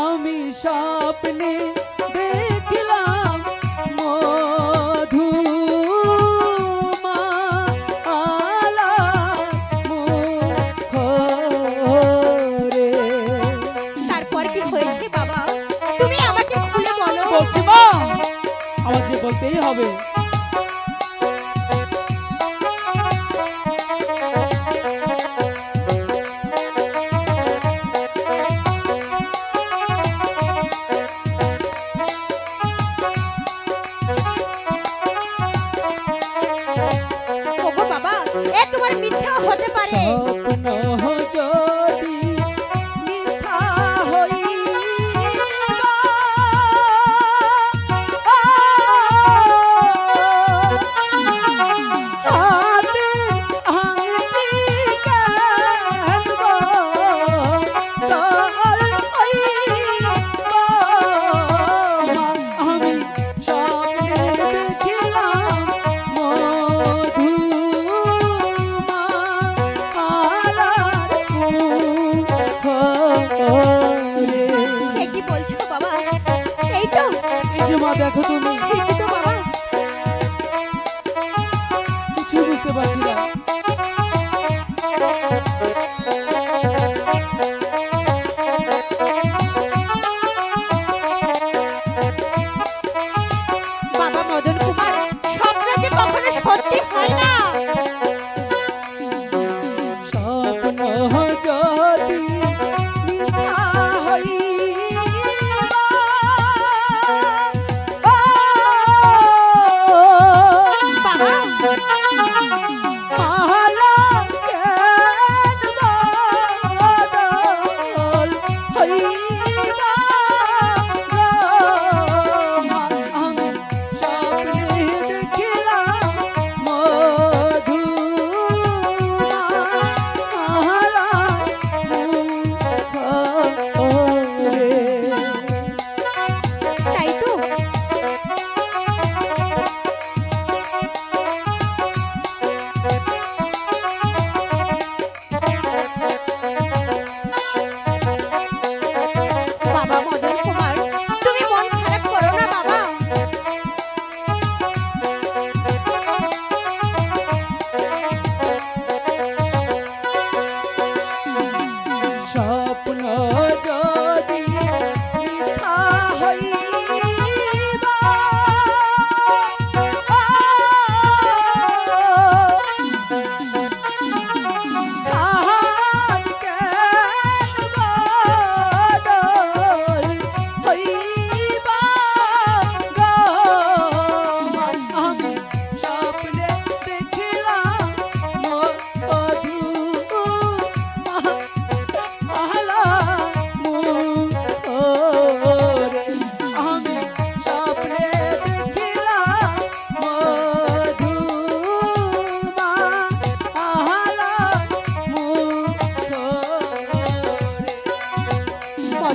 আমি স্বপ্নে দেখলাম মধু আলা তারপর কি হয়েছে বাবা? তুমি আমাকে বলছি মা আমার যে বলতেই হবে। আবার মিথ্যা হতে পারে। স্বপ্ন যে মা, দেখো তুমি। কিছু বুঝতে পারছি না। বাবা মদন কুমার স্বপ্ন যে কখনো সত্যি হয় না। Bye.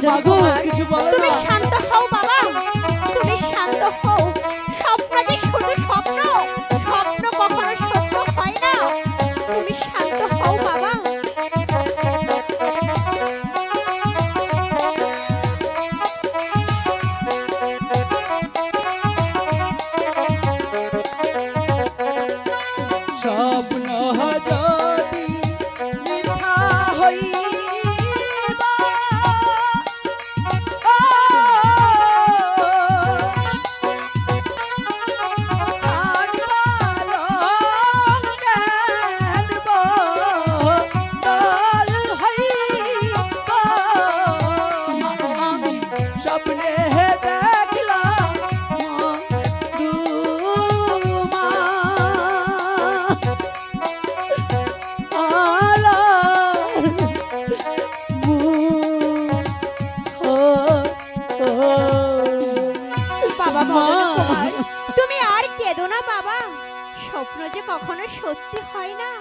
মাগো কিছু বলো না। যে কখনো সত্যি হয় না।